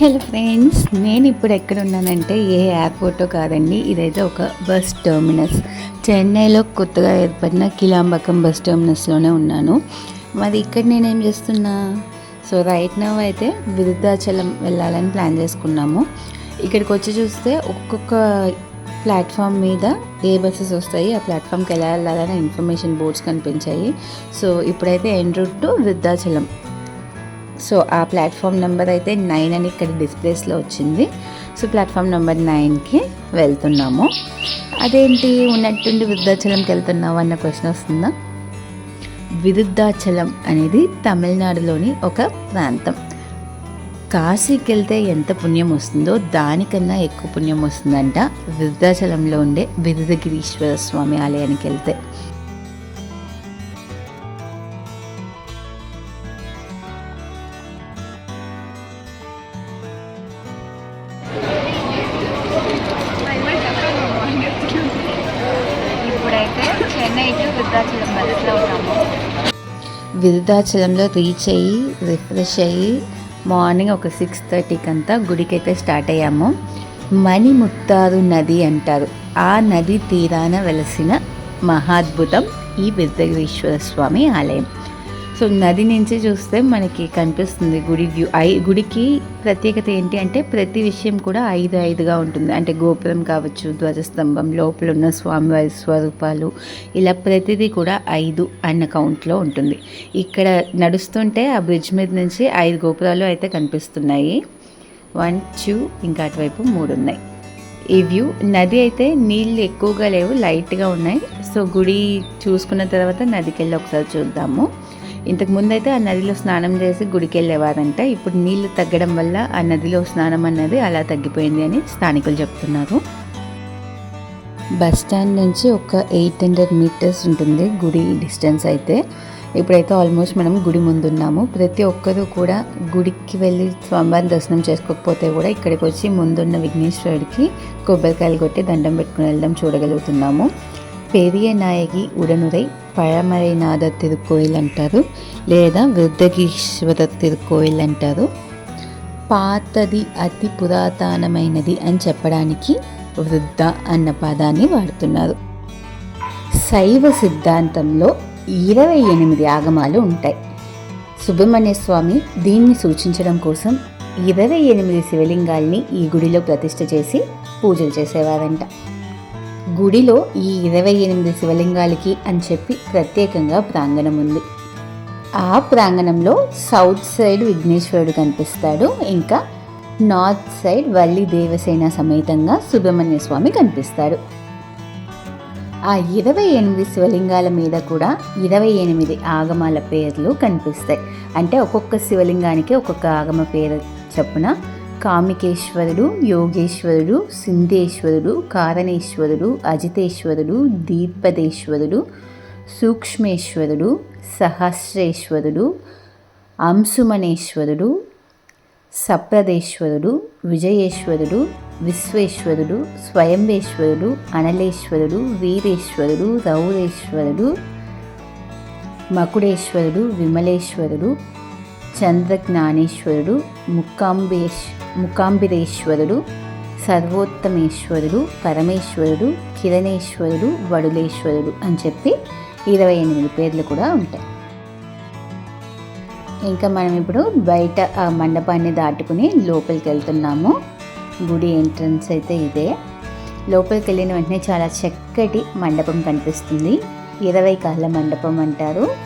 Hello friends నేను ఇప్పుడు ఎక్కడ ఉన్నానంటే ఏ ఎయిర్పోర్టో కాదండి ఇదైతే ఒక బస్ టర్మినస్. చెన్నైలో కొత్తగా ఏర్పడిన కిలాంబకం బస్ టెర్మినస్లోనే ఉన్నాను. మరి ఇక్కడ నేనేం చేస్తున్నా? సో రైట్ నవ్ అయితే విరుద్ధాచలం వెళ్ళాలని ప్లాన్ చేసుకున్నాము. ఇక్కడికి వచ్చి చూస్తే ఒక్కొక్క ప్లాట్ఫామ్ మీద ఏ బస్సెస్ వస్తాయి ఆ ప్లాట్ఫామ్కి ఎలా వెళ్ళాలని ఇన్ఫర్మేషన్ బోర్డ్స్ కనిపించాయి. సో ఇప్పుడైతే en route to Vriddhachalam so ఆ ప్లాట్ఫామ్ నెంబర్ అయితే నైన్ అని ఇక్కడ డిస్ప్లేస్లో వచ్చింది. సో ప్లాట్ఫామ్ నెంబర్ నైన్కి వెళ్తున్నాము. అదేంటి ఉన్నట్టుండి వృద్ధాచలంకి వెళ్తున్నావు అన్న క్వశ్చన్ వస్తుందా? విరుద్ధాచలం అనేది తమిళనాడులోని ఒక ప్రాంతం. కాశీకి వెళ్తే ఎంత పుణ్యం వస్తుందో దానికన్నా ఎక్కువ పుణ్యం వస్తుందంట విరుద్ధాచలంలో ఉండే విరుదగిరీశ్వర స్వామి ఆలయానికి వెళ్తే. చెన్నై బస్సులో ఉన్నాము విరుద్ధాచలంలో రీచ్ అయ్యి రిఫ్రెష్ అయ్యి మార్నింగ్ ఒక సిక్స్ థర్టీకి అంతా గుడికైతే స్టార్ట్ అయ్యాము. మణిముత్తారు నది అంటారు. ఆ నది తీరాన వెలసిన మహాద్భుతం ఈ విరుదగిరీశ్వర స్వామి ఆలయం. సో నది నుంచి చూస్తే మనకి కనిపిస్తుంది గుడి వ్యూ. ఐ గుడికి ప్రత్యేకత ఏంటి అంటే ప్రతి విషయం కూడా ఐదు ఐదుగా ఉంటుంది. అంటే గోపురం కావచ్చు ధ్వజస్తంభం లోపల ఉన్న స్వామివారి స్వరూపాలు ఇలా ప్రతిదీ కూడా ఐదు అన్న కౌంట్లో ఉంటుంది. ఇక్కడ నడుస్తుంటే ఆ బ్రిడ్జ్ మీద నుంచి ఐదు గోపురాలు అయితే కనిపిస్తున్నాయి. వన్ టూ ఇంకా అటువైపు మూడు ఉన్నాయి. ఈ వ్యూ నది అయితే నీళ్ళు ఎక్కువగా లేవు లైట్గా ఉన్నాయి. సో గుడి చూసుకున్న తర్వాత నదికి వెళ్ళి ఒకసారి చూద్దాము. ఇంతకు ముందు అయితే ఆ నదిలో స్నానం చేసి గుడికి వెళ్ళేవారంట. ఇప్పుడు నీళ్ళు తగ్గడం వల్ల ఆ నదిలో స్నానం అన్నది అలా తగ్గిపోయింది అని స్థానికులు చెప్తున్నారు. బస్ స్టాండ్ నుంచి ఒక ఎయిట్ హండ్రెడ్ మీటర్స్ ఉంటుంది గుడి డిస్టెన్స్ అయితే. ఇప్పుడైతే ఆల్మోస్ట్ మనం గుడి ముందున్నాము. ప్రతి ఒక్కరూ కూడా గుడికి వెళ్ళి స్వామివారి దర్శనం చేసుకోకపోతే కూడా ఇక్కడికి వచ్చి ముందున్న విఘ్నేశ్వరుడికి కొబ్బరికాయలు కొట్టి దండం పెట్టుకుని వెళ్ళడం చూడగలుగుతున్నాము. పెరియ నాయకి ఉడనురై పழమరైనాథ తిరుకోయిల్ అంటారు లేదా వృద్ధగీశ్వర తిరుకోయిల్ అంటారు పాతది అతి పురాతనమైనది అని చెప్పడానికి వృద్ధ అన్న పదాన్ని వాడుతున్నారు. శైవ సిద్ధాంతంలో ఇరవై ఎనిమిది ఆగమాలు ఉంటాయి. సుబ్రహ్మణ్య స్వామి దీన్ని సూచించడం కోసం ఇరవై ఎనిమిది శివలింగాల్ని ఈ గుడిలో ప్రతిష్ఠ చేసి పూజలు చేసేవారంట. గుడిలో ఈ ఇరవై ఎనిమిది శివలింగాలకి అని చెప్పి ప్రత్యేకంగా ప్రాంగణం ఉంది. ఆ ప్రాంగణంలో సౌత్ సైడ్ విఘ్నేశ్వరుడు కనిపిస్తాడు ఇంకా నార్త్ సైడ్ వల్లి దేవసేన సమేతంగా సుబ్రహ్మణ్య స్వామి కనిపిస్తాడు. ఆ ఇరవై ఎనిమిది శివలింగాల మీద కూడా ఇరవై ఎనిమిది ఆగమాల పేర్లు కనిపిస్తాయి. అంటే ఒక్కొక్క శివలింగానికి ఒక్కొక్క ఆగమ పేరు చొప్పున కామికేశ్వరుడు యోగేశ్వరుడు సింధేశ్వరుడు కారణేశ్వరుడు అజితేశ్వరుడు దీపదేశ్వరుడు సూక్ష్మేశ్వరుడు సహస్రేశ్వరుడు అంశుమనేశ్వరుడు సప్రదేశ్వరుడు విజయేశ్వరుడు విశ్వేశ్వరుడు స్వయంభేశ్వరుడు అనలేశ్వరుడు వీరేశ్వరుడు రౌరేశ్వరుడు మకుడేశ్వరుడు విమలేశ్వరుడు చంద్రజ్ఞానేశ్వరుడు ముకాంబేశ్ ముకాంబిరేశ్వరుడు సర్వోత్తమేశ్వరుడు పరమేశ్వరుడు కిరణేశ్వరుడు వడులేశ్వరుడు అని చెప్పి ఇరవై ఎనిమిది పేర్లు కూడా ఉంటాయి. ఇంకా మనం ఇప్పుడు బయట ఆ మండపాన్ని దాటుకుని లోపలికి వెళ్తున్నాము. గుడి ఎంట్రన్స్ అయితే ఇదే. లోపలికి వెళ్ళిన వెంటనే చాలా చక్కటి మండపం కనిపిస్తుంది. ఇరవై కాళ్ళ మండపం అంటారు.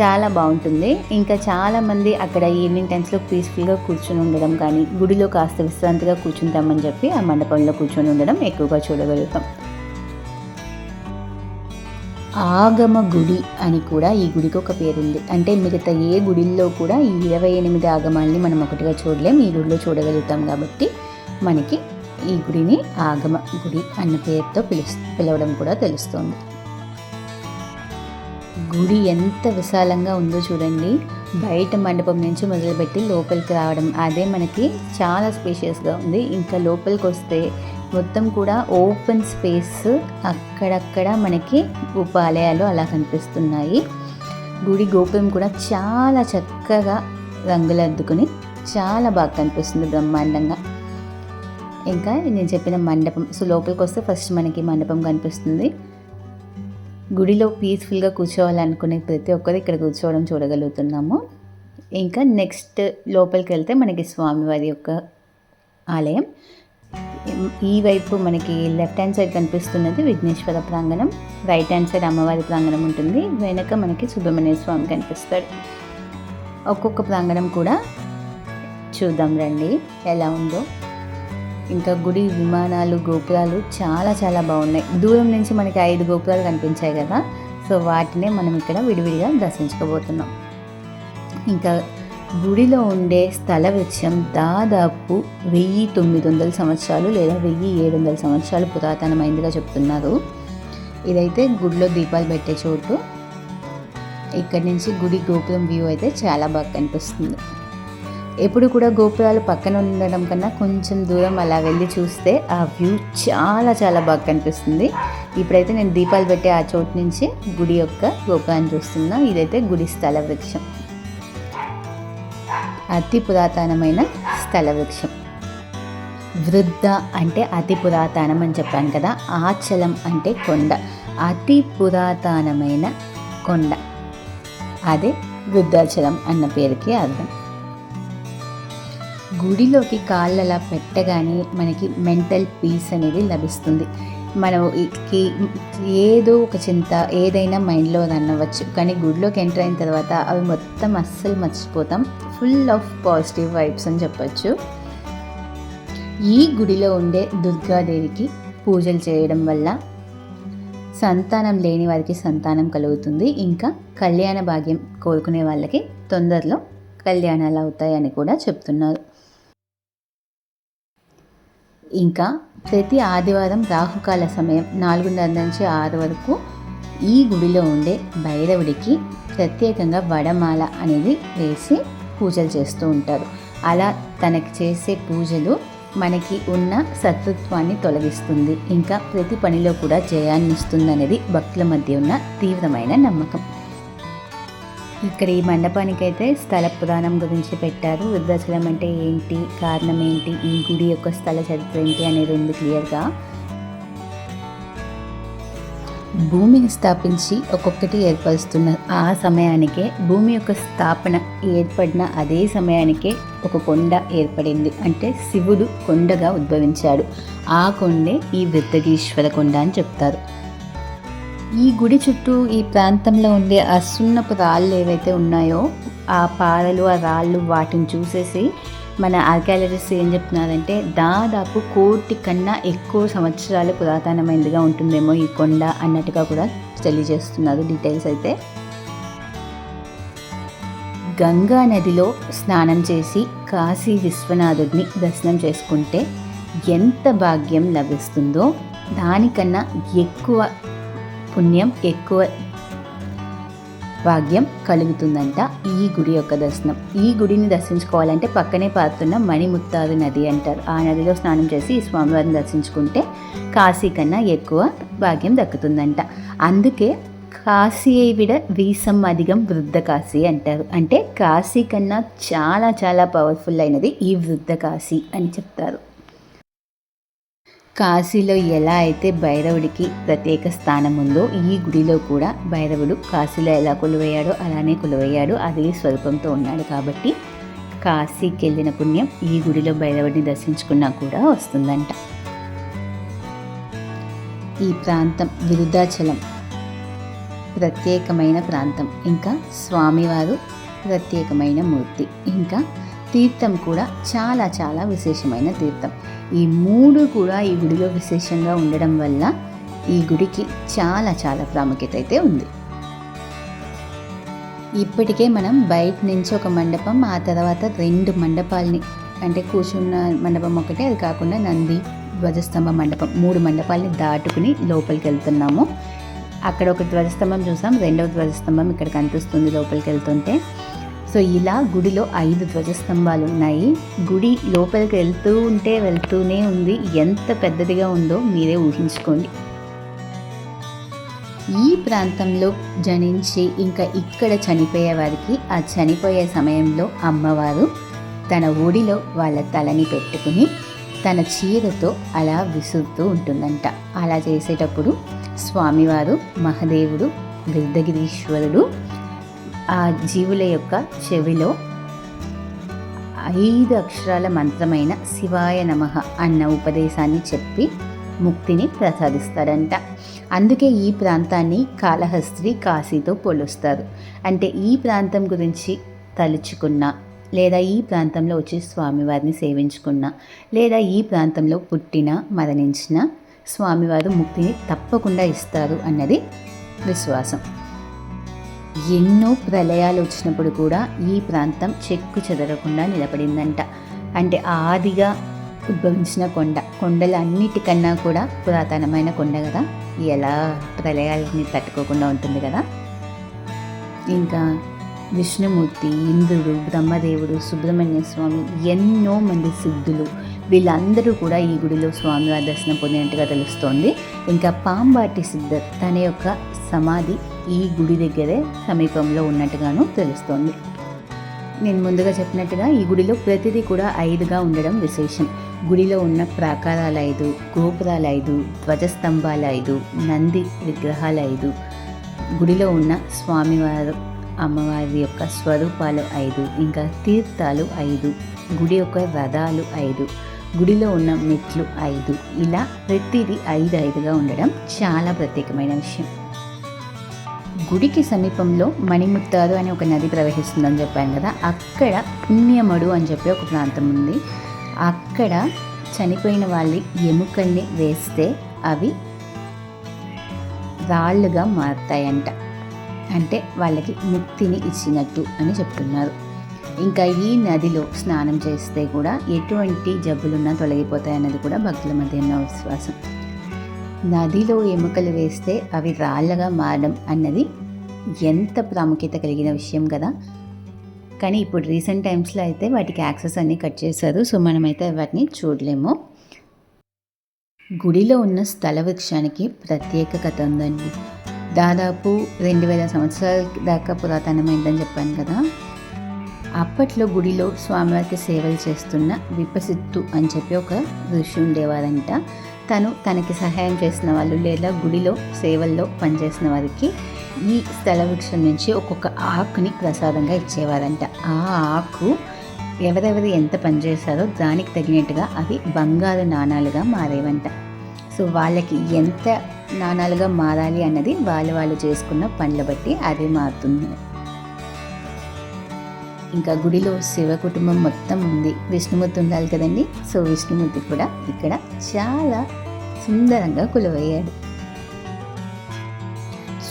చాలా బాగుంటుంది. ఇంకా చాలామంది అక్కడ ఈవినింగ్ టైమ్స్లో పీస్ఫుల్గా కూర్చొని ఉండడం కానీ గుడిలో కాస్త విశ్రాంతిగా కూర్చుంటామని చెప్పి ఆ మండపంలో కూర్చొని ఉండడం ఎక్కువగా చూడగలుగుతాం. ఆగమ గుడి అని కూడా ఈ గుడికి ఒక పేరుంది. అంటే మిగతా ఏ గుడిల్లో కూడా ఈ ఇరవై ఎనిమిది ఆగమాల్ని మనం ఒకటిగా చూడలేం. ఈ గుడిలో చూడగలుగుతాం కాబట్టి మనకి ఈ గుడిని ఆగమ గుడి అన్న పేరుతో పిలుస్ పిలవడం కూడా తెలుస్తుంది. గుడి ఎంత విశాలంగా ఉందో చూడండి. బయట మండపం నుంచి మొదలుపెట్టి లోపలికి రావడం. అదే మనకి చాలా స్పేషియస్గా ఉంది. ఇంకా లోపలికి వస్తే మొత్తం కూడా ఓపెన్ స్పేస్ అక్కడక్కడ మనకి ఉపాలయాలు అలా కనిపిస్తున్నాయి. గుడి గోపురం కూడా చాలా చక్కగా రంగులద్దుకుని చాలా బాగా కనిపిస్తుంది బ్రహ్మాండంగా. ఇంకా నేను చెప్పిన మండపం. సో లోపలికి వస్తే ఫస్ట్ మనకి మండపం కనిపిస్తుంది. గుడిలో పీస్ఫుల్గా కూర్చోవాలనుకునే ప్రతి ఒక్కరు ఇక్కడ కూర్చోవడం చూడగలుగుతున్నాము. ఇంకా నెక్స్ట్ లోపలికి వెళ్తే మనకి స్వామివారి యొక్క ఆలయం. ఈ వైపు మనకి లెఫ్ట్ హ్యాండ్ సైడ్ కనిపిస్తున్నది విఘ్నేశ్వర ప్రాంగణం. రైట్ హ్యాండ్ సైడ్ అమ్మవారి ప్రాంగణం ఉంటుంది. వెనక మనకి సుబ్రహ్మణ్య స్వామి కనిపిస్తాడు. ఒక్కొక్క ప్రాంగణం కూడా చూద్దాం రండి. ఎలా ఉందో. ఇంకా గుడి విమానాలు గోపురాలు చాలా చాలా బాగున్నాయి. దూరం నుంచి మనకి ఐదు గోపురాలు కనిపించాయి కదా. సో వాటినే మనం ఇక్కడ విడివిడిగా దర్శించుకోబోతున్నాం. ఇంకా గుడిలో ఉండే స్థల వృక్షం దాదాపు వెయ్యి తొమ్మిది వందల సంవత్సరాలు లేదా వెయ్యి ఏడు వందల సంవత్సరాలు పురాతనమైందిగా చెప్తున్నారు. ఇదైతే గుడిలో దీపాలు పెట్టే చోటు. ఇక్కడి నుంచి గుడి గోపురం వ్యూ అయితే చాలా బాగా కనిపిస్తుంది. ఎప్పుడు కూడా గోపురాలు పక్కన ఉండడం కన్నా కొంచెం దూరం అలా వెళ్ళి చూస్తే ఆ వ్యూ చాలా చాలా బాగా కనిపిస్తుంది. ఇప్పుడైతే నేను దీపాలు పెట్టే ఆ చోటు నుంచి గుడి యొక్క గోపురాన్ని చూస్తున్నా. ఇదైతే గుడి స్థల వృక్షం. అతి పురాతనమైన స్థల వృక్షం. వృద్ధ అంటే అతి పురాతనం అని చెప్పాను కదా. ఆచలం అంటే కొండ. అతి పురాతనమైన కొండ. అదే వృద్ధాచలం అన్న పేరుకి అర్థం. గుడిలోకి కాళ్ళలా పెట్టగానే మనకి మెంటల్ పీస్ అనేది లభిస్తుంది. మనం ఏదో ఒక చింత ఏదైనా మైండ్లో అనవచ్చు. కానీ గుడిలోకి ఎంటర్ అయిన తర్వాత అవి మొత్తం అస్సలు మర్చిపోతాం. ఫుల్ ఆఫ్ పాజిటివ్ వైబ్స్ అని చెప్పచ్చు. ఈ గుడిలో ఉండే దుర్గాదేవికి పూజలు చేయడం వల్ల సంతానం లేని వారికి సంతానం కలుగుతుంది. ఇంకా కళ్యాణ భాగ్యం కోరుకునే వాళ్ళకి తొందరలో కళ్యాణాలు అవుతాయని కూడా చెప్తున్నారు. ఇంకా ప్రతి ఆదివారం రాహుకాల సమయం నాలుగున్నర నుంచి ఆరు వరకు ఈ గుడిలో ఉండే భైరవుడికి ప్రత్యేకంగా వడమాల అనేది వేసి పూజలు చేస్తూ ఉంటారు. అలా తనకి చేసే పూజలు మనకి ఉన్న శత్రుత్వాన్ని తొలగిస్తుంది. ఇంకా ప్రతి పనిలో కూడా జయాన్ని ఇస్తుంది అనేది భక్తుల మధ్య ఉన్న తీవ్రమైన నమ్మకం. ఇక్కడ ఈ మండపానికి అయితే స్థల పురాణం గురించి పెట్టారు. వృద్ధాచలం అంటే ఏంటి? కారణం ఏంటి? ఈ గుడి యొక్క స్థల చరిత్ర ఏంటి అనేది ఉంది క్లియర్గా. భూమిని స్థాపించి ఒక్కొక్కటి ఏర్పరుస్తున్నారు ఆ సమయానికే భూమి యొక్క స్థాపన ఏర్పడిన అదే సమయానికే ఒక కొండ ఏర్పడింది. అంటే శివుడు కొండగా ఉద్భవించాడు. ఆ కొండే ఈ వృద్ధగీశ్వర కొండ అని చెప్తారు. ఈ గుడి చుట్టూ ఈ ప్రాంతంలో ఉండే అసున్నపు రాళ్ళు ఏవైతే ఉన్నాయో ఆ పారలు ఆ రాళ్ళు వాటిని చూసేసి మన ఆర్కాలజిస్ట్ ఏం చెప్తున్నారంటే దాదాపు కోటి కన్నా ఎక్కువ సంవత్సరాలు పురాతనమైనదిగా ఉంటుందేమో ఈ కొండ అన్నట్టుగా కూడా తెలియజేస్తున్నారు డీటెయిల్స్ అయితే. గంగా నదిలో స్నానం చేసి కాశీ విశ్వనాథుడిని దర్శనం చేసుకుంటే ఎంత భాగ్యం లభిస్తుందో దానికన్నా ఎక్కువ పుణ్యం ఎక్కువ భాగ్యం కలుగుతుందంట ఈ గుడి యొక్క దర్శనం. ఈ గుడిని దర్శించుకోవాలంటే పక్కనే పారుతున్న మణిముత్తారు నది అంటారు. ఆ నదిలో స్నానం చేసి ఈ స్వామివారిని దర్శించుకుంటే కాశీ కన్నా ఎక్కువ భాగ్యం దక్కుతుందంట. అందుకే కాశీ విడ వీసం అధికం వృద్ధ కాశీ అంటారు. అంటే కాశీ కన్నా చాలా చాలా పవర్ఫుల్ అయినది ఈ వృద్ధ కాశీ అని చెప్తారు. కాశీలో ఎలా అయితే భైరవుడికి ప్రత్యేక స్థానం ఉందో ఈ గుడిలో కూడా భైరవుడు కాశీలో ఎలా కొలువయ్యాడో అలానే కొలువయ్యాడు. అదే స్వరూపంతో ఉన్నాడు కాబట్టి కాశీకి వెళ్ళిన పుణ్యం ఈ గుడిలో భైరవుడిని దర్శించుకున్నా కూడా వస్తుందంట. ఈ ప్రాంతం విరుద్ధాచలం. ప్రత్యేకమైన ప్రాంతం. ఇంకా స్వామివారు ప్రత్యేకమైన మూర్తి. ఇంకా తీర్థం కూడా చాలా చాలా విశేషమైన తీర్థం. ఈ మూడు కూడా ఈ గుడిలో విశేషంగా ఉండడం వల్ల ఈ గుడికి చాలా చాలా ప్రాముఖ్యత అయితే ఉంది. ఇప్పటికే మనం బయట నుంచి ఒక మండపం ఆ తర్వాత రెండు మండపాలని అంటే కూర్చున్న మండపం ఒకటి అది కాకుండా నంది ధ్వజస్తంభ మండపం మూడు మండపాలని దాటుకుని లోపలికి వెళ్తున్నాము. అక్కడ ఒక ధ్వజస్తంభం చూసాం రెండవ ధ్వజస్తంభం ఇక్కడ కనిపిస్తుంది లోపలికి వెళ్తుంటే. సో ఇలా గుడిలో ఐదు ధ్వజస్తంభాలు ఉన్నాయి గుడి లోపలికి వెళ్తూ ఉంటే వెళ్తూనే ఉంది. ఎంత పెద్దదిగా ఉందో మీరే ఊహించుకోండి. ఈ ప్రాంతంలో జనించి ఇంకా ఇక్కడ చనిపోయే వారికి ఆ చనిపోయే సమయంలో అమ్మవారు తన ఒడిలో వాళ్ళ తలని పెట్టుకుని తన చీరతో అలా విసురుతూ ఉంటుందంట. అలా చేసేటప్పుడు స్వామివారు మహదేవుడు వృద్ధగిరీశ్వరుడు ఆ జీవుల యొక్క చెవిలో ఐదు అక్షరాల మంత్రమైన శివాయ నమః అన్న ఉపదేశాన్ని చెప్పి ముక్తిని ప్రసాదిస్తారంట అందుకే ఈ ప్రాంతాన్ని కాళహస్త్రి కాశీతో పోలుస్తారు. అంటే ఈ ప్రాంతం గురించి తలుచుకున్న లేదా ఈ ప్రాంతంలో వచ్చి స్వామివారిని సేవించుకున్న లేదా ఈ ప్రాంతంలో పుట్టిన మరణించిన స్వామివారు ముక్తిని తప్పకుండా ఇస్తారు అన్నది విశ్వాసం. ఎన్నో ప్రళయాలు వచ్చినప్పుడు కూడా ఈ ప్రాంతం చెక్కు చెదరకుండా నిలబడిందంట. అంటే ఆదిగా ఉద్భవించిన కొండ. కొండలన్నిటికన్నా కూడా పురాతనమైన కొండ కదా. ఎలా ప్రళయాలని తట్టుకోకుండా ఉంటుంది కదా. ఇంకా విష్ణుమూర్తి ఇంద్రుడు బ్రహ్మదేవుడు సుబ్రహ్మణ్య స్వామి ఎన్నో మంది సిద్ధులు. వీళ్ళందరూ కూడా ఈ గుడిలో స్వామివారి దర్శనం పొందినట్టుగా తెలుస్తోంది. ఇంకా పాంబాటి సిద్ధర్ తన యొక్క సమాధి ఈ గుడి దగ్గరే సమీపంలో ఉన్నట్టుగాను తెలుస్తోంది. నేను ముందుగా చెప్పినట్టుగా ఈ గుడిలో ప్రతిదీ కూడా ఐదుగా ఉండడం విశేషం. గుడిలో ఉన్న ప్రాకారాలు ఐదు గోపురాలు ఐదు ధ్వజస్తంభాలు ఐదు నంది విగ్రహాలు ఐదు గుడిలో ఉన్న స్వామివారు అమ్మవారి యొక్క స్వరూపాలు ఐదు ఇంకా తీర్థాలు ఐదు గుడి యొక్క రథాలు ఐదు గుడిలో ఉన్న మెట్లు ఐదు ఇలా ప్రతిదీ ఐదు ఐదుగా ఉండడం చాలా ప్రత్యేకమైన విషయం. గుడికి సమీపంలో మణిముత్తాదు అనే ఒక నది ప్రవహిస్తుందని చెప్పాను కదా అక్కడ పుణ్యమడు అని చెప్పి ఒక ప్రాంతం ఉంది. అక్కడ చనిపోయిన వాళ్ళ ఎముకల్ని వేస్తే అవి రాళ్ళుగా మారుతాయంట. అంటే వాళ్ళకి ముక్తిని ఇచ్చినట్టు అని చెప్తున్నారు. ఇంకా ఈ నదిలో స్నానం చేస్తే కూడా ఎటువంటి జబ్బులున్నా తొలగిపోతాయన్నది కూడా భక్తుల మధ్య ఉన్న విశ్వాసం. నదిలో ఎముకలు వేస్తే అవి రాళ్ళగా మారడం అన్నది ఎంత ప్రాముఖ్యత కలిగిన విషయం కదా. కానీ ఇప్పుడు రీసెంట్ టైమ్స్లో అయితే వాటికి యాక్సెస్ అన్నీ కట్ చేశారు. సో మనమైతే వాటిని చూడలేము. గుడిలో ఉన్న స్థల వృక్షానికి ప్రత్యేక కథ ఉందండి. దాదాపు రెండు వేల సంవత్సరాల దాకా పురాతనమైందని చెప్పాను కదా. అప్పట్లో గుడిలో స్వామివారికి సేవలు చేస్తున్న విపసిత్తు అని చెప్పి ఒక ఋషి ఉండేవారంట. తను తనకి సహాయం చేసిన వాళ్ళు లేదా గుడిలో సేవల్లో పనిచేసిన వారికి ఈ స్థల వృక్షం నుంచి ఒక్కొక్క ఆకుని ప్రసాదంగా ఇచ్చేవారంట. ఆ ఆకు ఎవరెవరు ఎంత పనిచేశారో దానికి తగినట్టుగా అవి బంగారు నాణాలుగా మారేవంట. సో వాళ్ళకి ఎంత నాణాలుగా మారాలి అన్నది వాళ్ళు వాళ్ళు చేసుకున్న పనులు బట్టి అది మారుతుంది. ఇంకా గుడిలో శివ కుటుంబం మొత్తం ఉంది. విష్ణుమూర్తి ఉండాలి కదండి? సో విష్ణుమూర్తి కూడా ఇక్కడ చాలా సుందరంగా కొలువయ్యాడు.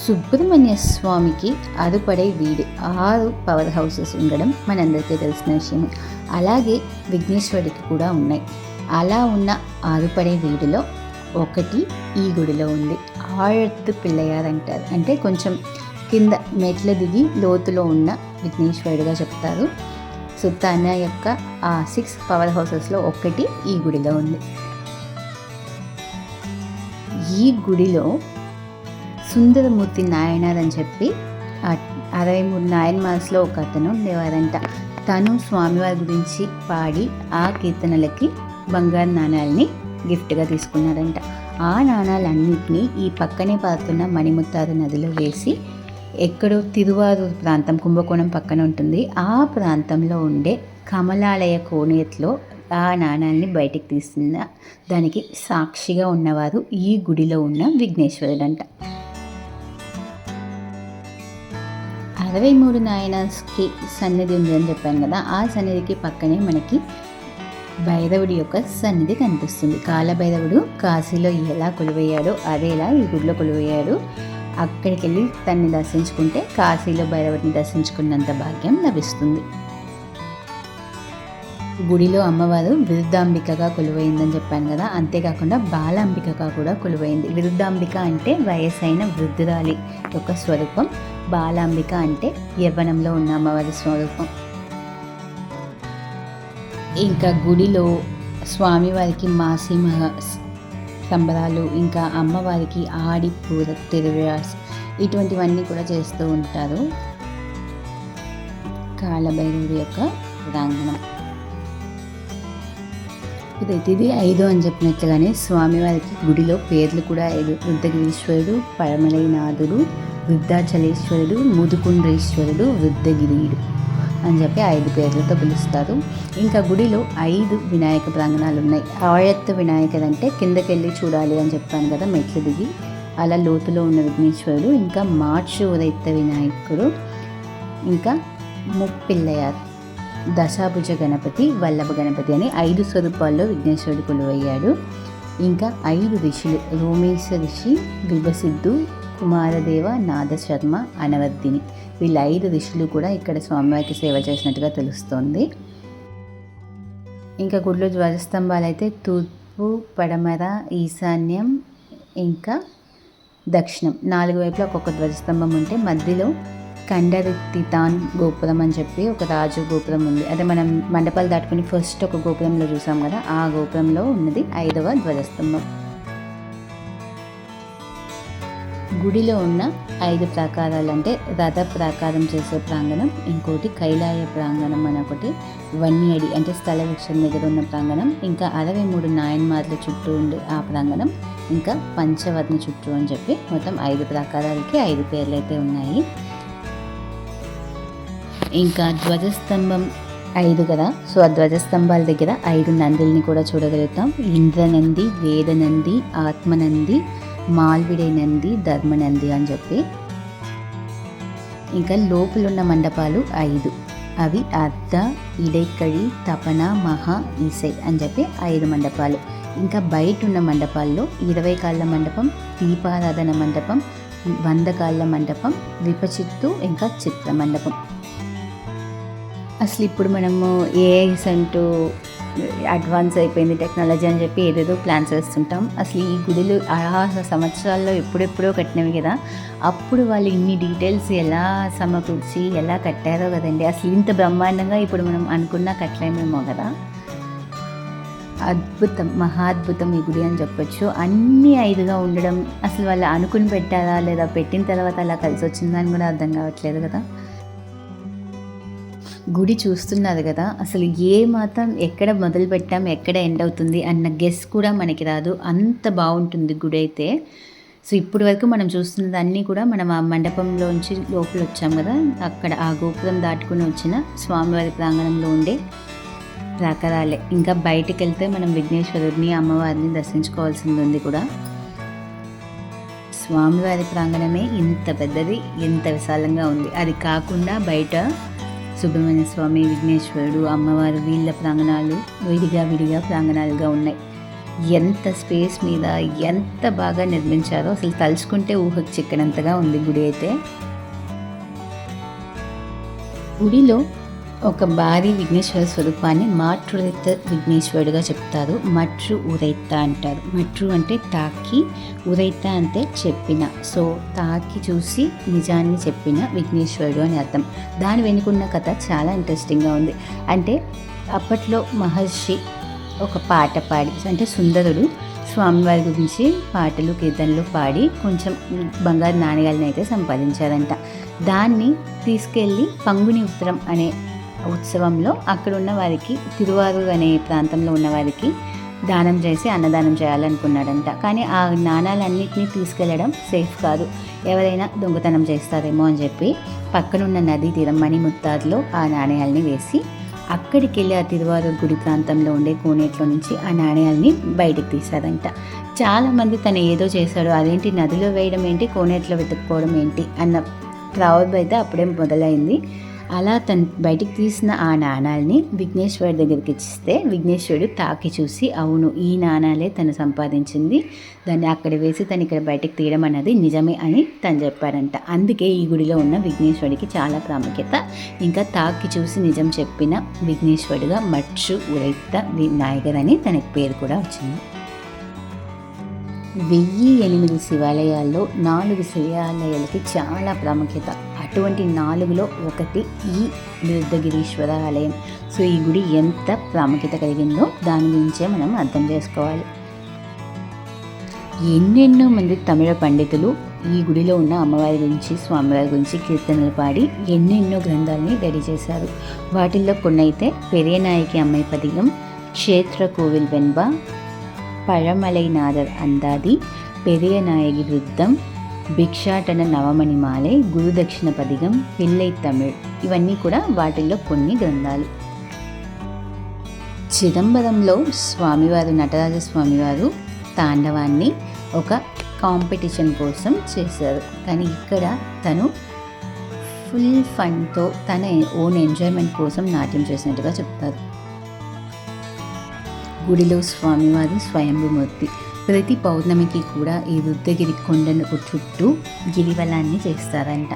సుబ్రహ్మణ్య స్వామికి అరుపడే వీడు. ఆరు పవర్ హౌసెస్ ఉండడం మనందరికీ తెలిసిన విషయమే. అలాగే విఘ్నేశ్వరుడికి కూడా ఉన్నాయి. అలా ఉన్న ఆరుపడే వీడిలో ఒకటి ఈ గుడిలో ఉంది. ఆడత్తు పిల్లయ్యారు అంటారు. అంటే కొంచెం కింద మెట్ల దిగి లోతులో ఉన్న విఘ్నేశ్వరుడుగా చెప్తారు. సో తన యొక్క ఆ సిక్స్ పవర్ హౌసెస్లో ఒకటి ఈ గుడిలో ఉంది. ఈ గుడిలో సుందరమూర్తి నాయనార్ అని చెప్పి అరవై మూడు నాయన్మాస్లో ఒక అతను ఉండేవారంట. తను స్వామివారి గురించి పాడి ఆ కీర్తనలకి బంగారు నాణాలని గిఫ్ట్గా తీసుకున్నారంట. ఆ నాణాలన్నింటినీ ఈ పక్కనే పారుతున్న మణిముత్తారు నదిలో వేసి ఎక్కడో తిరువారూరు ప్రాంతం కుంభకోణం పక్కన ఉంటుంది. ఆ ప్రాంతంలో ఉండే కమలాలయ కోనేట్లో ఆ నాణాలని బయటికి తీసిన దానికి సాక్షిగా ఉన్నవారు ఈ గుడిలో ఉన్న విఘ్నేశ్వరుడంట. అరవై మూడు నాయనస్కి సన్నిధి ఉంది అని చెప్పాను కదా ఆ సన్నిధికి పక్కనే మనకి భైరవుడి యొక్క సన్నిధి కనిపిస్తుంది. కాలభైరవుడు కాశీలో ఎలా కొలువయ్యాడో అదేలా ఈ గుడిలో కొలువయ్యాడు. అక్కడికి వెళ్ళి తన్ని దర్శించుకుంటే కాశీలో భైరవుడిని దర్శించుకున్నంత భాగ్యం లభిస్తుంది. గుడిలో అమ్మవారు విరుద్ధాంబికగా కొలువైందని చెప్పాను కదా అంతేకాకుండా బాలాంబికగా కూడా కొలువైంది. విరుద్ధాంబిక అంటే వయసైన వృద్ధురాలి యొక్క స్వరూపం బాలాంబిక అంటే యవ్వనంలో ఉన్న అమ్మవారి స్వరూపం. ఇంకా గుడిలో స్వామివారికి మాసిమహ సంబరాలు ఇంకా అమ్మవారికి ఆడి పూర తిరువాస్ ఇటువంటివన్నీ కూడా చేస్తూ ఉంటారు. కాలభైరవుడి యొక్క ప్రాంగణం. ప్రతిదీ ఐదు అని చెప్పినట్లుగానే స్వామివారికి గుడిలో పేర్లు కూడా ఐదు వృద్ధగిరీశ్వరుడు పరమలైనాథుడు వృద్ధాచలేశ్వరుడు ముదుకుండ్రేశ్వరుడు వృద్ధగిరియుడు. అని చెప్పి ఐదు పేర్లతో పిలుస్తారు. ఇంకా గుడిలో ఐదు వినాయక ప్రాంగణాలు ఉన్నాయి ఆయత్త వినాయకుడు అంటే కిందకెళ్ళి చూడాలి అని చెప్పాను కదా మెట్లు దిగి. అలా లోతులో ఉన్న విఘ్నేశ్వరుడు ఇంకా మార్చు ఉదయత్త వినాయకుడు ఇంకా ముప్పిల్లయారు దశాభుజ గణపతి వల్లభ గణపతి అని ఐదు స్వరూపాల్లో విఘ్నేశ్వరుడు కొలువయ్యాడు. ఇంకా ఐదు ఋషులు రోమేశ ఋషి విభసిద్ధు కుమారదేవ నాదశర్మ అనవర్ధిని. వీళ్ళ ఐదు ఋషులు కూడా ఇక్కడ స్వామివారికి సేవ చేసినట్టుగా తెలుస్తోంది. ఇంకా గుడిలో ధ్వజస్తంభాలు అయితే తూర్పు పడమర ఈశాన్యం ఇంకా దక్షిణం. నాలుగు వైపులా ఒక్కొక్క ధ్వజస్తంభం ఉంటే మధ్యలో కండరిత్తితాన్ గోపురం అని చెప్పి ఒక రాజు గోపురం ఉంది. అదే మనం మండపాలు దాటుకుని ఫస్ట్ ఒక గోపురంలో చూసాం కదా ఆ గోపురంలో ఉన్నది ఐదవ ధ్వజస్తంభం. గుడిలో ఉన్న ఐదు ప్రాకారాలు అంటే రథ ప్రాకారం చేసే ప్రాంగణం ఇంకోటి కైలాయ ప్రాంగణం అని ఒకటి వన్యడి అంటే స్థల వృక్షం దగ్గర ఉన్న ప్రాంగణం ఇంకా అరవై మూడు నాయన్మార్ల చుట్టూ ఉండే ఆ ప్రాంగణం ఇంకా పంచవర్ణ చుట్టూ అని చెప్పి మొత్తం ఐదు ప్రాకారాలకి ఐదు పేర్లు అయితే ఉన్నాయి. ఇంకా ధ్వజస్తంభం ఐదు కదా? సో ఆ ధ్వజస్తంభాల దగ్గర ఐదు నందుల్ని కూడా చూడగలుగుతాం. ఇంద్రనంది వేదనంది ఆత్మనంది మాల్విడే నంది ధర్మనంది అని చెప్పి. ఇంకా లోపలున్న మండపాలు ఐదు. అవి అర్ధ ఇడైక్కడి తపన మహా ఈసై అని చెప్పి ఐదు మండపాలు. ఇంకా బయట ఉన్న మండపాల్లో ఇరవై కాళ్ళ మండపం దీపారాధన మండపం వంద కాళ్ళ మండపం విపచిత్తు ఇంకా చిత్ర మండపం. అసలు ఇప్పుడు మనము ఏఐస్ అంటూ అడ్వాన్స్ అయిపోయింది టెక్నాలజీ అని చెప్పి ఏదేదో ప్లాన్స్ వేస్తుంటాం. అసలు ఈ గుడులు ఆ సంవత్సరాల్లో ఎప్పుడెప్పుడో కట్టినవి కదా. అప్పుడు వాళ్ళు ఇన్ని డీటెయిల్స్ ఎలా సమకూర్చి ఎలా కట్టారో కదండి. అసలు ఇంత బ్రహ్మాండంగా ఇప్పుడు మనం అనుకున్నా కట్టలేమేమో కదా. అద్భుతం మహాద్భుతం ఈ గుడి అని చెప్పొచ్చు. అన్నీ ఐదుగా ఉండడం అసలు వాళ్ళు అనుకుని పెట్టారా లేదా పెట్టిన తర్వాత అలా కలిసి వచ్చిందని కూడా అర్థం కావట్లేదు కదా. గుడి చూస్తున్నారు కదా అసలు ఏ మాత్రం ఎక్కడ మొదలు పెట్టాం ఎక్కడ ఎండ్ అవుతుంది అన్న గెస్ కూడా మనకి రాదు. అంత బాగుంటుంది గుడి అయితే. సో ఇప్పటి వరకు మనం చూస్తున్నది అన్నీ కూడా మనం ఆ మండపంలోంచి లోపల వచ్చాం కదా అక్కడ ఆ గోపురం దాటుకుని వచ్చిన స్వామివారి ప్రాంగణంలో ఉండే రాకరాలే. ఇంకా బయటికి వెళ్తే మనం విఘ్నేశ్వరుడిని అమ్మవారిని దర్శించుకోవాల్సింది ఉంది కూడా. స్వామివారి ప్రాంగణమే ఇంత పెద్దది ఇంత విశాలంగా ఉంది. అది కాకుండా బయట సుబ్రహ్మణ్య స్వామి విఘ్నేశ్వరుడు అమ్మవారు వీళ్ళ ప్రాంగణాలు విడిగా విడిగా ప్రాంగణాలుగా ఉన్నాయి. ఎంత స్పేస్ మీద ఎంత బాగా నిర్మించారో అసలు తలుచుకుంటే ఊహకు చిక్కనంతగా ఉంది గుడి అయితే. గుడిలో ఒక భారీ విఘ్నేశ్వర స్వరూపాన్ని మాట్రుదెత్త విఘ్నేశ్వరుడుగా చెప్తారు. మట్రు ఉరైత్త అంటారు. మట్రు అంటే తాకి ఉరైత్త అంటే చెప్పిన. సో తాకి చూసి నిజాన్ని చెప్పిన విఘ్నేశ్వరుడు అని అర్థం. దాని వెనుకున్న కథ చాలా ఇంట్రెస్టింగ్గా ఉంది. అంటే అప్పట్లో మహర్షి ఒక పాట పాడి అంటే సుందరుడు స్వామివారి గురించి పాటలు కీర్తనలు పాడి కొంచెం బంగారు నాణ్యాలను అయితే సంపాదించారంట దాన్ని తీసుకెళ్ళి పంగుని ఉత్తరం అనే ఉత్సవంలో అక్కడ ఉన్న వారికి తిరువారూర్ అనే ప్రాంతంలో ఉన్న వారికి దానం చేసి అన్నదానం చేయాలనుకున్నాడంట. కానీ ఆ నాణాలన్నింటినీ తీసుకెళ్ళడం సేఫ్ కాదు. ఎవరైనా దొంగతనం చేస్తారేమో అని చెప్పి పక్కనున్న నదీ తీరం మణిముత్తార్లో ఆ నాణ్యాలని వేసి అక్కడికి వెళ్ళి ఆ తిరువారూర్ గుడి ప్రాంతంలో ఉండే కోనేట్లో నుంచి ఆ నాణ్యాలని బయటకు తీశారంట. చాలామంది తను ఏదో చేశాడు. అదేంటి? నదిలో వేయడం ఏంటి? కోనేట్లో వెతుక్కోవడం ఏంటి? అన్న ప్రావబ్ అయితే అప్పుడే మొదలైంది. అలా తను బయటికి తీసిన ఆ నాణాలని విఘ్నేశ్వరుడి దగ్గరికి ఇచ్చిస్తే విఘ్నేశ్వరుడు తాకి చూసి అవును ఈ నాణాలే తను సంపాదించింది. దాన్ని అక్కడ వేసి తను ఇక్కడ బయటకు తీయడం అన్నది నిజమే అని తను చెప్పారంట. అందుకే ఈ గుడిలో ఉన్న విఘ్నేశ్వరుడికి చాలా ప్రాముఖ్యత. ఇంకా తాకి చూసి నిజం చెప్పిన విఘ్నేశ్వరుడుగా మచ్చు ఉరైత వినాయకర్ అని తనకి పేరు కూడా వచ్చింది. వెయ్యి ఎనిమిది శివాలయాల్లో నాలుగు శివాలయాలకి చాలా ప్రాముఖ్యత. అటువంటి నాలుగులో ఒకటి ఈ బృద్ధగిరీశ్వర ఆలయం. సో ఈ గుడి ఎంత ప్రాముఖ్యత కలిగిందో దాని గురించే మనం అర్థం చేసుకోవాలి. ఎన్నెన్నో మంది తమిళ పండితులు ఈ గుడిలో ఉన్న అమ్మవారి గురించి స్వామివారి గురించి కీర్తనలు పాడి ఎన్నెన్నో గ్రంథాలని రెడీ చేశారు. వాటిల్లో కొన్నైతే పెరియనాయకి అమ్మాయి పదిగం క్షేత్ర కోవిల్ వెన్బ பழமலைநாதர் அந்தாதி பெரிய நாயகி விருத்தம் భిక్షాటన నవమణి మాలే గురుదక్షిణ పదిగం పిల్లై తమిళ్ ఇవన్నీ కూడా వాటిల్లో కొన్ని గ్రంథాలు చిదంబరంలో స్వామివారు నటరాజ స్వామివారు తాండవాన్ని ఒక కాంపిటీషన్ కోసం చేశారు కానీ ఇక్కడ తను ఫుల్ ఫన్తో తన ఓన్ ఎంజాయ్మెంట్ కోసం నాట్యం చేసినట్టుగా చెప్తారు గుడిలో స్వామివారి స్వయంభూమూర్తి. ప్రతి పౌర్ణమికి కూడా ఈ రుద్రగిరి కొండను చుట్టూ గిరివలాన్ని చేస్తారంట.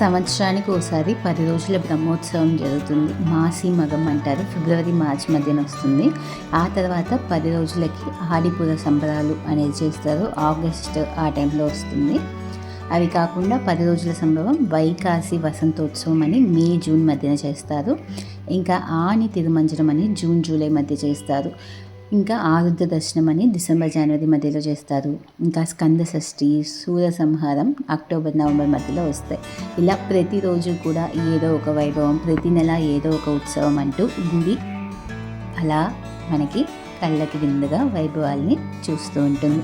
సంవత్సరానికి ఒకసారి పది రోజుల బ్రహ్మోత్సవం జరుగుతుంది. మాసి మగం అంటారు. ఫిబ్రవరి మార్చి మధ్యన వస్తుంది. ఆ తర్వాత పది రోజులకి ఆడిపుర సంబరాలు అనేది చేస్తారు. ఆగస్ట్ ఆ టైంలో వస్తుంది. అవి కాకుండా పది రోజుల సంభవం వైకాసి వసంతోత్సవం అని మే జూన్ మధ్యన చేస్తారు. ఇంకా ఆని తిరుమంజనం అని జూన్ జూలై మధ్య చేస్తారు. ఇంకా ఆరుద్ర దర్శనం అని డిసెంబర్ జనవరి మధ్యలో చేస్తారు. ఇంకా స్కంద షష్ఠి సూర్య సంహారం అక్టోబర్ నవంబర్ మధ్యలో వస్తాయి. ఇలా ప్రతిరోజు కూడా ఏదో ఒక వైభవం ప్రతి నెల ఏదో ఒక ఉత్సవం అంటూ గుడి అలా మనకి కళ్ళకి విందుగా వైభవాల్ని చూస్తూ ఉంటుంది.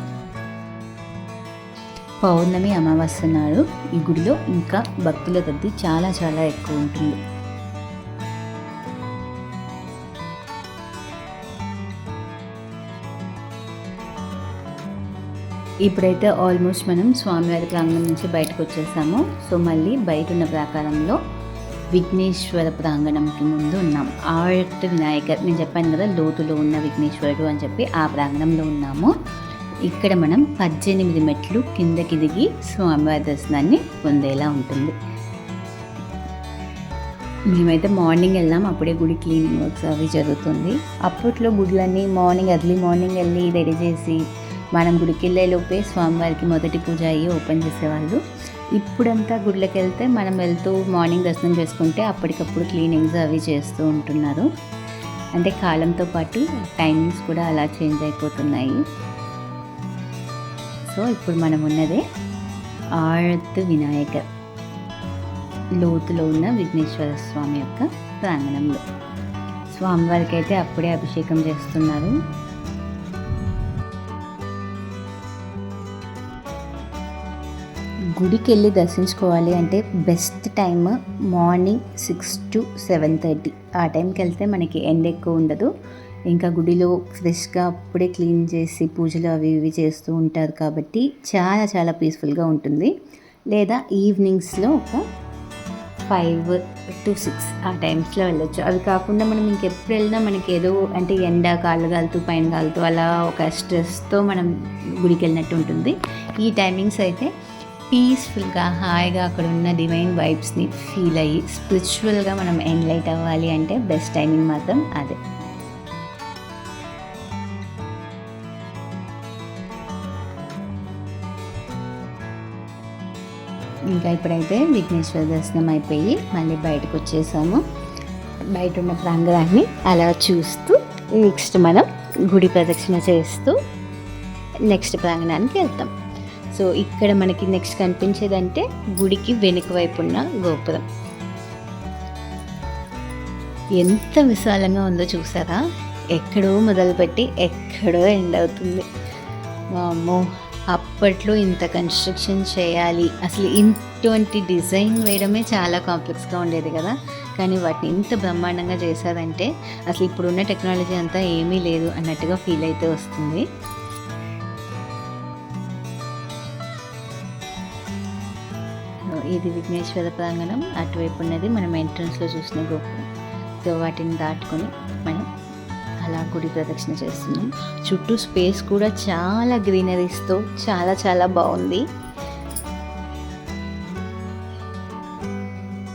పౌర్ణమి అమావాస్య నాడు ఈ గుడిలో ఇంకా భక్తుల రద్దీ చాలా చాలా ఎక్కువ ఉంటుంది. ఇప్పుడైతే ఆల్మోస్ట్ మనం స్వామివారి ప్రాంగణం నుంచి బయటకు వచ్చేసాము. సో మళ్ళీ బయట ఉన్న ప్రాకారంలో విఘ్నేశ్వర ప్రాంగణంకి ముందు ఉన్నాం. ఆర్ట్ వినాయకర్ నేను చెప్పాను కదా లోతులో ఉన్న విఘ్నేశ్వరుడు అని చెప్పి ఆ ప్రాంగణంలో ఉన్నాము. ఇక్కడ మనం పద్దెనిమిది మెట్లు కిందకి దిగి స్వామివారి దర్శనాన్ని పొందేలా ఉంటుంది. మేమైతే మార్నింగ్ వెళ్ళాం అప్పుడే గుడి క్లీనింగ్ వర్క్స్ అవి జరుగుతుంది. అప్పట్లో గుడ్లన్నీ మార్నింగ్ ఎర్లీ మార్నింగ్ వెళ్ళి రెడీ చేసి మనం గుడికి వెళ్ళేలోపే స్వామివారికి మొదటి పూజ అయ్యి ఓపెన్ చేసేవాళ్ళు. ఇప్పుడంతా గుడిలోకి వెళ్తే మనం వెళ్తూ మార్నింగ్ దర్శనం చేసుకుంటే అప్పటికప్పుడు క్లీనింగ్స్ అవి చేస్తూ ఉంటున్నారు. అంటే కాలంతో పాటు టైమింగ్స్ కూడా అలా చేంజ్ అయిపోతున్నాయి. సో ఇప్పుడు మనం ఉన్నదే ఆర్త్ వినాయకర్ లోతులో ఉన్న విఘ్నేశ్వర స్వామి యొక్క ప్రాంగణంలో. స్వామివారికి అయితే అప్పుడే అభిషేకం చేస్తున్నారు. గుడికి వెళ్ళి దర్శించుకోవాలి అంటే best time morning six to seven thirty. ఆ టైంకి వెళ్తే మనకి ఎండ ఎక్కువ ఉండదు. ఇంకా గుడిలో ఫ్రెష్గా అప్పుడే క్లీన్ చేసి పూజలు అవి ఇవి చేస్తూ ఉంటారు కాబట్టి చాలా చాలా పీస్ఫుల్గా ఉంటుంది. లేదా ఈవినింగ్స్లో ఒక ఫైవ్ టు సిక్స్ ఆ టైమ్స్లో వెళ్ళొచ్చు. అవి కాకుండా మనం ఇంకెప్పుడు వెళ్ళినా మనకి ఏదో అంటే ఎండ కాళ్ళు కాలుతూ పైన కాలుతూ అలా ఒక స్ట్రెస్తో మనం గుడికి వెళ్ళినట్టు ఉంటుంది. ఈ టైమింగ్స్ అయితే పీస్ఫుల్గా హాయిగా అక్కడ ఉన్న డివైన్ వైబ్స్ని ఫీల్ అయ్యి స్పిరిచువల్గా మనం ఎన్లైట్ అవ్వాలి అంటే బెస్ట్ టైమింగ్ మాత్రం అదే. ఇంకా ఇప్పుడైతే విఘ్నేశ్వర దర్శనం అయిపోయి మళ్ళీ బయటకు వచ్చేసాము. బయట ఉన్న ప్రాంగణాన్ని అలా చూస్తూ నెక్స్ట్ మనం గుడి ప్రదక్షిణ చేస్తూ నెక్స్ట్ ప్రాంగణానికి వెళ్తాం. సో ఇక్కడ మనకి నెక్స్ట్ కనిపించేదంటే గుడికి వెనుక వైపు ఉన్న గోపురం. ఎంత విశాలంగా ఉందో చూసారా? ఎక్కడో మొదలుపెట్టి ఎక్కడో ఎండ్ అవుతుంది. అమ్మో అప్పట్లో ఇంత కన్స్ట్రక్షన్ చేయాలి. అసలు ఇటువంటి డిజైన్ వేయడమే చాలా కాంప్లెక్స్గా ఉండేది కదా. కానీ వాటిని ఇంత బ్రహ్మాండంగా చేశారంటే అసలు ఇప్పుడున్న టెక్నాలజీ అంతా ఏమీ లేదు అన్నట్టుగా ఫీల్ అయితే వస్తుంది. ఇది విఘ్నేశ్వర ప్రాంగణం. అటువైపు ఉన్నది మనం ఎంట్రన్స్లో చూసిన గోపురం. సో వాటిని దాటుకొని మనం అలా గుడి ప్రదక్షిణ చేస్తున్నాం. చుట్టూ స్పేస్ కూడా చాలా గ్రీనరీస్తో చాలా చాలా బాగుంది.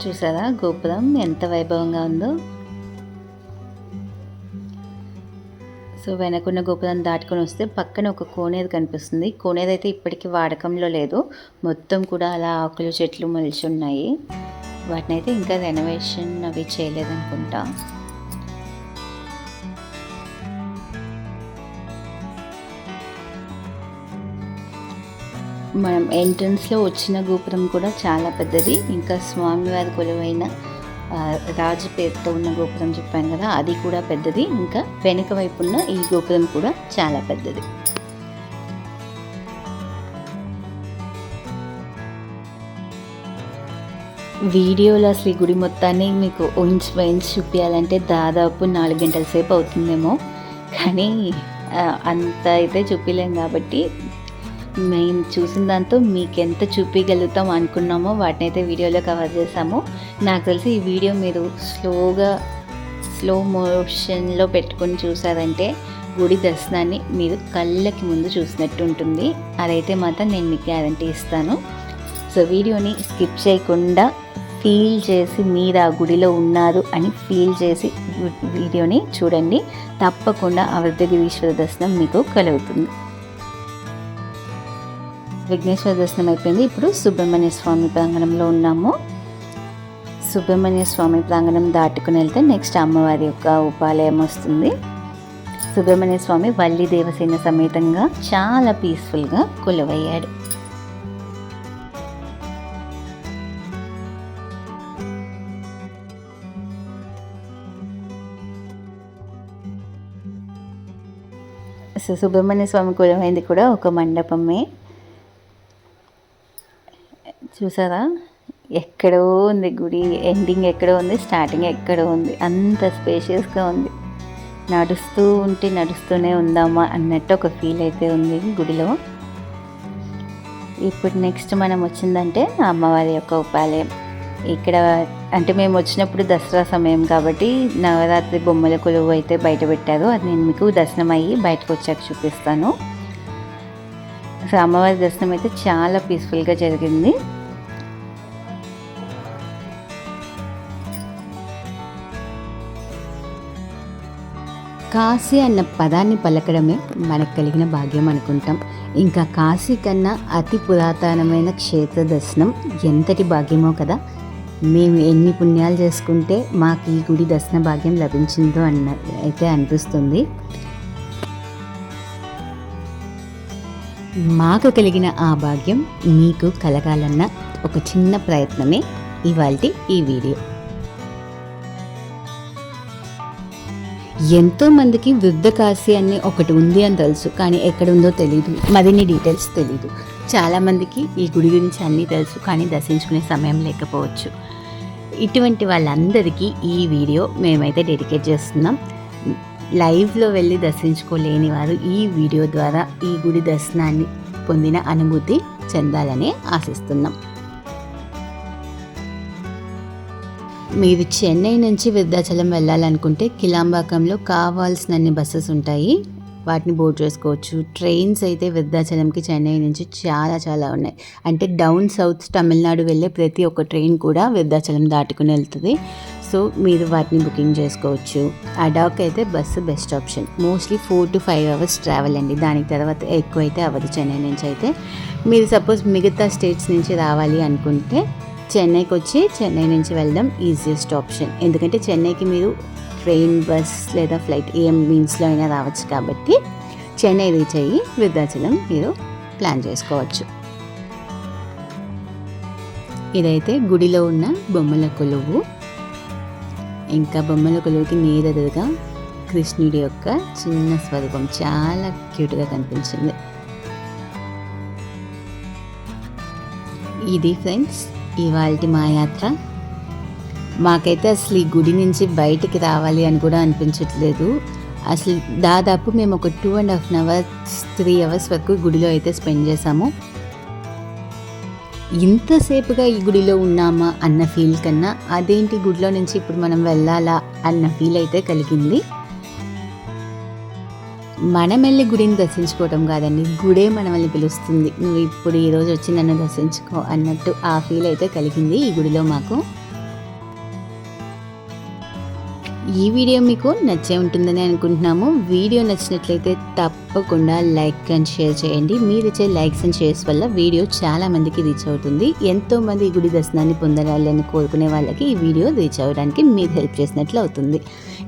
చూసారా? గోపురం ఎంత వైభవంగా ఉందో. సో వెనకున్న గోపురం దాటుకొని వస్తే పక్కన ఒక కోనేరు కనిపిస్తుంది. కోనేరు అయితే ఇప్పటికీ వాడకంలో లేదు. మొత్తం కూడా అలా ఆకులు చెట్లు మొలిచి ఉన్నాయి. వాటిని అయితే ఇంకా రెనోవేషన్ అవి చేయలేదనుకుంటా. మనం ఎంట్రన్స్లో వచ్చిన గోపురం కూడా చాలా పెద్దది. ఇంకా స్వామివారి కొలువైన రాజు పేరుతో ఉన్న గోపురం చెప్పాను కదా అది కూడా పెద్దది. ఇంకా వెనుక వైపు ఉన్న ఈ గోపురం కూడా చాలా పెద్దది. వీడియోలో అసలు ఈ గుడి మొత్తాన్ని మీకు ఉంచి వేయించి చూపించాలంటే దాదాపు నాలుగు గంటల సేపు అవుతుందేమో. కానీ అంత అయితే చూపించలేం కాబట్టి మేము చూసిన దాంతో మీకు ఎంత చూపించగలుగుతాం అనుకున్నామో వాటిని అయితే వీడియోలో కవర్ చేసాము నాకు తెలిసి ఈ వీడియో మీరు స్లోగా స్లో మోషన్లో పెట్టుకొని చూసారంటే గుడి దర్శనాన్ని మీరు కళ్ళకి ముందు చూసినట్టు ఉంటుంది. అదైతే మాత్రం నేను మీకు గ్యారంటీ ఇస్తాను. సో వీడియోని స్కిప్ చేయకుండా ఫీల్ చేసి మీరు ఆ గుడిలో ఉన్నారు అని ఫీల్ చేసి వీడియోని చూడండి. తప్పకుండా ఆ దర్శనం మీకు కలుగుతుంది. విఘ్నేశ్వర దర్శనం అయిపోయింది. ఇప్పుడు సుబ్రహ్మణ్య స్వామి ప్రాంగణంలో ఉన్నాము. సుబ్రహ్మణ్య స్వామి ప్రాంగణం దాటుకుని వెళ్తే నెక్స్ట్ అమ్మవారి యొక్క ఉపాలయం వస్తుంది. సుబ్రహ్మణ్య స్వామి వల్లి దేవసేన సమేతంగా చాలా పీస్ఫుల్గా కొలువయ్యాడు. సో సుబ్రహ్మణ్య స్వామి కులమైంది కూడా ఒక మండపమే. చూసారా? ఎక్కడో ఉంది గుడి. ఎండింగ్ ఎక్కడో ఉంది స్టార్టింగ్ ఎక్కడో ఉంది. అంత స్పేషియస్గా ఉంది. నడుస్తూ ఉంటే నడుస్తూనే ఉందామా అన్నట్టు ఒక ఫీల్ అయితే ఉంది గుడిలో. ఇప్పుడు నెక్స్ట్ మనం వచ్చిందంటే అమ్మవారి యొక్క ఉపాలయం. ఇక్కడ అంటే మేము వచ్చినప్పుడు దసరా సమయం కాబట్టి నవరాత్రి బొమ్మల కొలువు అయితే బయట పెట్టారు. అది నేను మీకు దర్శనం అయ్యి బయటకు వచ్చాక చూపిస్తాను. సో అమ్మవారి దర్శనం అయితే చాలా పీస్ఫుల్గా జరిగింది. కాశీ అన్న పదాన్ని పలకడమే మనకు కలిగిన భాగ్యం అనుకుంటాం. ఇంకా కాశీ కన్నా అతి పురాతనమైన క్షేత్ర దర్శనం ఎంతటి భాగ్యమో కదా. మేము ఎన్ని పుణ్యాలు చేసుకుంటే మాకు ఈ గుడి దర్శన భాగ్యం లభించిందో అన్న అయితే అనిపిస్తుంది. మాకు కలిగిన ఆ భాగ్యం మీకు కలగాలన్న ఒక చిన్న ప్రయత్నమే ఇవాళ ఈ వీడియో. ఎంతో మందికి వృద్ధ కాశీ అని ఒకటి ఉంది అని తెలుసు కానీ ఎక్కడ ఉందో తెలియదు మరిన్ని డీటెయిల్స్ తెలియదు చాలా మందికి ఈ గుడి గురించి అన్నీ తెలుసు కానీ దర్శించుకునే సమయం లేకపోవచ్చు. ఇటువంటి వాళ్ళందరికీ ఈ వీడియో మేమైతే డెడికేట్ చేస్తున్నాం. లైవ్లో వెళ్ళి దర్శించుకోలేని వారు ఈ వీడియో ద్వారా ఈ గుడి దర్శనాన్ని పొందిన అనుభూతి చెందాలని ఆశిస్తున్నాం. మీరు చెన్నై నుంచి వృద్ధాచలం వెళ్ళాలనుకుంటే కిలాంబాకంలో కావాల్సినన్ని బస్సెస్ ఉంటాయి. వాటిని బోర్డ్ చేసుకోవచ్చు. ట్రైన్స్ అయితే విద్యాచలంకి చెన్నై నుంచి చాలా చాలా ఉన్నాయి. అంటే డౌన్ సౌత్ తమిళనాడు వెళ్ళే ప్రతి ఒక్క ట్రైన్ కూడా వృద్ధాచలం దాటుకుని వెళ్తుంది. సో మీరు వాటిని బుకింగ్ చేసుకోవచ్చు. అడాక్ అయితే bus best option. Mostly four to five hours travel అండి. దానికి తర్వాత ఎక్కువ అయితే అవ్వదు చెన్నై నుంచి అయితే. మీరు సపోజ్ మిగతా స్టేట్స్ నుంచి రావాలి అనుకుంటే చెన్నైకి వచ్చి చెన్నై నుంచి వెళ్ళడం ఈజియెస్ట్ ఆప్షన్ ఎందుకంటే చెన్నైకి మీరు ట్రైన్ బస్ లేదా ఫ్లైట్ ఏం మీన్స్లో అయినా రావచ్చు కాబట్టి చెన్నై రీచ్ అయ్యి వృద్ధాచలం మీరు ప్లాన్ చేసుకోవచ్చు. ఇదైతే గుడిలో ఉన్న బొమ్మల కొలువు. ఇంకా బొమ్మల కొలువుకి నేరెదురుగా కృష్ణుడి యొక్క చిన్న స్వరూపం. చాలా క్యూట్గా కనిపించింది. ఇది ఫ్రెండ్స్ ఇవాళ మా యాత్ర. మాకైతే అసలు ఈ గుడి నుంచి బయటికి రావాలి అని కూడా అనిపించట్లేదు. అసలు దాదాపు మేము ఒక two and half hours three hours వరకు గుడిలో అయితే స్పెండ్ చేసాము ఇంతసేపుగా ఈ గుడిలో ఉన్నామా అన్న ఫీల్ కన్నా అదేంటి గుడిలో నుంచి ఇప్పుడు మనం వెళ్ళాలా అన్న ఫీల్ అయితే కలిగింది. మనం వెళ్ళి గుడిని దర్శించుకోవటం కాదండి. గుడే మనల్ని పిలుస్తుంది. నువ్వు ఇప్పుడు ఈరోజు వచ్చి నన్ను దర్శించుకో అన్నట్టు ఆ ఫీల్ అయితే కలిగింది ఈ గుడిలో మాకు. ఈ వీడియో మీకు నచ్చే ఉంటుందని అనుకుంటున్నాము. వీడియో నచ్చినట్లయితే తప్పకుండా లైక్ అండ్ షేర్ చేయండి. మీరు ఇచ్చే లైక్స్ అండ్ షేర్స్ వల్ల వీడియో చాలా మందికి రీచ్ అవుతుంది. ఎంతో మంది గుడి దర్శనాన్ని పొందాలని కోరుకునే వాళ్ళకి ఈ వీడియో రీచ్ అవ్వడానికి మీరు హెల్ప్ చేసినట్లు అవుతుంది.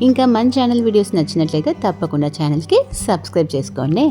ఇంకా మన ఛానల్ వీడియోస్ నచ్చినట్లయితే తప్పకుండా ఛానల్కి సబ్స్క్రైబ్ చేసుకోండి.